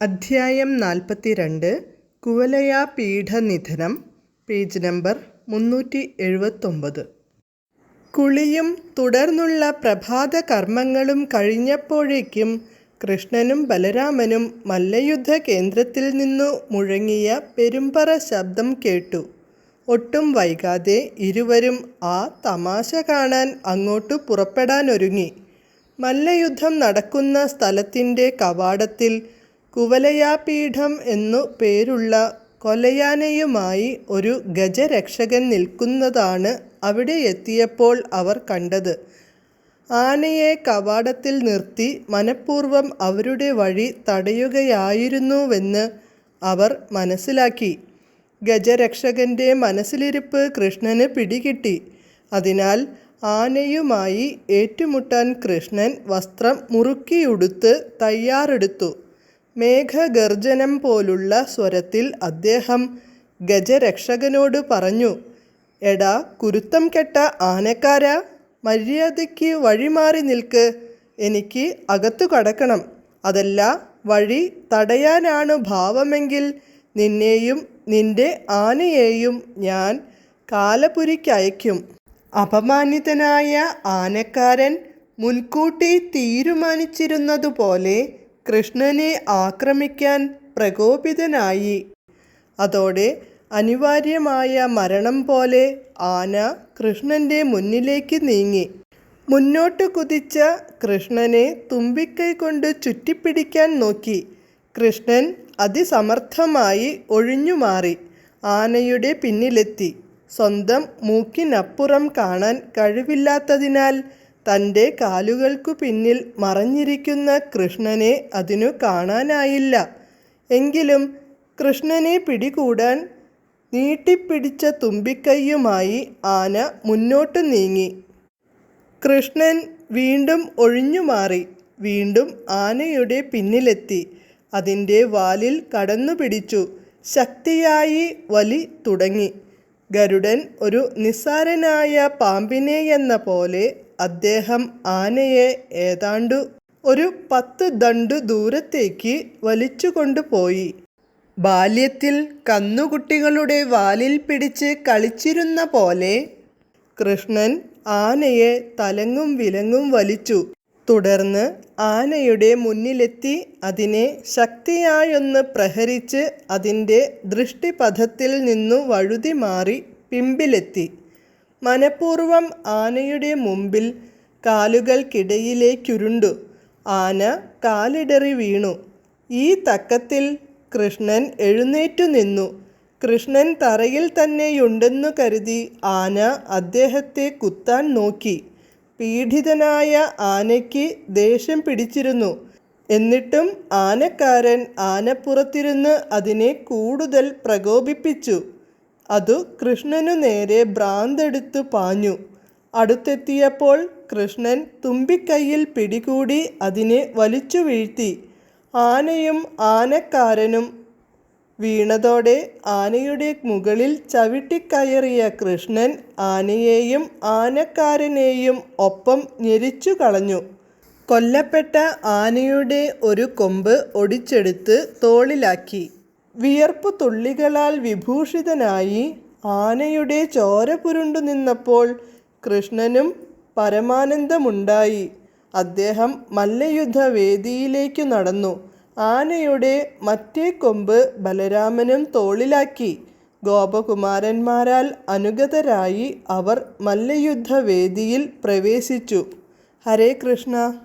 അധ്യായം നാൽപ്പത്തിരണ്ട് കുവലയാ പീഠനിധനം page number മുന്നൂറ്റി എഴുപത്തൊമ്പത് കുളിയും തുടർന്നുള്ള പ്രഭാത കർമ്മങ്ങളും കഴിഞ്ഞപ്പോഴേക്കും കൃഷ്ണനും ബലരാമനും മല്ലയുദ്ധ കേന്ദ്രത്തിൽ നിന്നു മുഴങ്ങിയ പെരുമ്പറ ശബ്ദം കേട്ടു. ഒട്ടും വൈകാതെ ഇരുവരും ആ തമാശ കാണാൻ അങ്ങോട്ട് പുറപ്പെടാനൊരുങ്ങി. മല്ലയുദ്ധം നടക്കുന്ന സ്ഥലത്തിന്റെ കവാടത്തിൽ കുവലയാപീഠം എന്നു പേരുള്ള കൊലയാനയുമായി ഒരു ഗജരക്ഷകൻ നിൽക്കുന്നതാണ് അവിടെ എത്തിയപ്പോൾ അവർ കണ്ടത്. ആനയെ കവാടത്തിൽ നിർത്തി മനഃപൂർവം അവരുടെ വഴി തടയുകയായിരുന്നുവെന്ന് അവർ മനസ്സിലാക്കി. ഗജരക്ഷകന്റെ മനസ്സിലിരിപ്പ് കൃഷ്ണന് പിടികിട്ടി. അതിനാൽ ആനയുമായി ഏറ്റുമുട്ടാൻ കൃഷ്ണൻ വസ്ത്രം മുറുക്കിയുടുത്ത് തയ്യാറെടുത്തു. മേഘഗർജനം പോലുള്ള സ്വരത്തിൽ അദ്ദേഹം ഗജരക്ഷകനോട് പറഞ്ഞു എടാ കുരുത്തം കെട്ട ആനക്കാര മര്യാദയ്ക്ക് വഴിമാറി നിൽക്ക് എനിക്ക് അകത്തു കടക്കണം. അതല്ല വഴി തടയാനാണ് ഭാവമെങ്കിൽ നിന്നെയും നിന്റെ ആനയെയും ഞാൻ കാലപുരിക്കയക്കും അപമാനിതനായ ആനക്കാരൻ മുൻകൂട്ടി തീരുമാനിച്ചിരുന്നതുപോലെ കൃഷ്ണനെ ആക്രമിക്കാൻ പ്രകോപിതനായി. അതോടെ അനിവാര്യമായ മരണം പോലെ ആന കൃഷ്ണന്റെ മുന്നിലേക്ക് നീങ്ങി. മുന്നോട്ട് കുതിച്ച കൃഷ്ണനെ തുമ്പിക്കൈ കൊണ്ട് ചുറ്റിപ്പിടിക്കാൻ നോക്കി. കൃഷ്ണൻ അതിസമർത്ഥമായി ഒഴിഞ്ഞുമാറി ആനയുടെ പിന്നിലെത്തി. സ്വന്തം മൂക്കിനപ്പുറം കാണാൻ കഴിവില്ലാത്തതിനാൽ തന്റെ കാലുകൾക്കു പിന്നിൽ മറഞ്ഞിരിക്കുന്ന കൃഷ്ണനെ അതിനു കാണാനായില്ല. എങ്കിലും കൃഷ്ണനെ പിടികൂടാൻ നീട്ടിപ്പിടിച്ച തുമ്പിക്കൈയുമായി ആന മുന്നോട്ട് നീങ്ങി. കൃഷ്ണൻ വീണ്ടും ഒഴിഞ്ഞുമാറി വീണ്ടും ആനയുടെ പിന്നിലെത്തി. അതിന്റെ വാലിൽ കടന്നു പിടിച്ചു ശക്തിയായി വലി തുടങ്ങി. ഗരുഡൻ ഒരു നിസ്സാരനായ പാമ്പിനെയെന്ന പോലെ അദ്ദേഹം ആനയെ ഏതാണ്ടു ഒരു പത്ത് ദണ്ടു ദൂരത്തേക്ക് വലിച്ചുകൊണ്ടുപോയി ബാല്യത്തിൽ കന്നുകുട്ടികളുടെ വാലിൽ പിടിച്ച് കളിച്ചിരുന്ന പോലെ കൃഷ്ണൻ ആനയെ തലങ്ങും വിലങ്ങും വലിച്ചു. തുടർന്ന് ആനയുടെ മുന്നിലെത്തി അതിനെ ശക്തിയായൊന്ന് പ്രഹരിച്ച് അതിന്റെ ദൃഷ്ടിപഥത്തിൽ നിന്നു വഴുതി മാറി പിമ്പിലെത്തി. മനഃപൂർവം ആനയുടെ മുമ്പിൽ കാലുകൾക്കിടയിലേക്കുരുണ്ടു ആന കാലിടറി വീണു. ഈ തക്കത്തിൽ കൃഷ്ണൻ എഴുന്നേറ്റു നിന്നു. കൃഷ്ണൻ തറയിൽ തന്നെയുണ്ടെന്നു കരുതി ആന അദ്ദേഹത്തെ കുത്താൻ നോക്കി. പീഡിതനായ ആനയ്ക്ക് ദേഷ്യം പിടിച്ചിരുന്നു. എന്നിട്ടും ആനക്കാരൻ ആനപ്പുറത്തിരുന്ന് അതിനെ കൂടുതൽ പ്രകോപിപ്പിച്ചു. അതു കൃഷ്ണനു നേരെ ഭ്രാന്തെടുത്തു പാഞ്ഞു. അടുത്തെത്തിയപ്പോൾ കൃഷ്ണൻ തുമ്പിക്കൈയിൽ പിടികൂടി അതിനെ വലിച്ചു വീഴ്ത്തി. ആനയും ആനക്കാരനും വീണതോടെ ആനയുടെ മുകളിൽ ചവിട്ടിക്കയറിയ കൃഷ്ണൻ ആനയെയും ആനക്കാരനെയും ഒപ്പം ഞെരിച്ചു കളഞ്ഞു. കൊല്ലപ്പെട്ട ആനയുടെ ഒരു കൊമ്പ് ഒടിച്ചെടുത്ത് തോളിലാക്കി. വിയർപ്പു തുള്ളികളാൽ വിഭൂഷിതനായി ആനയുടെ ചോര പുരുണ്ടു നിന്നപ്പോൾ കൃഷ്ണനും പരമാനന്ദമുണ്ടായി. അദ്ദേഹം മല്ലയുദ്ധ വേദിയിലേക്കു നടന്നു. ആനയുടെ മറ്റേ കൊമ്പ് ബലരാമനും തോളിലാക്കി. ഗോപകുമാരന്മാരാൽ അനുഗതരായി അവർ മല്ലയുദ്ധ വേദിയിൽ പ്രവേശിച്ചു. ഹരേ കൃഷ്ണ.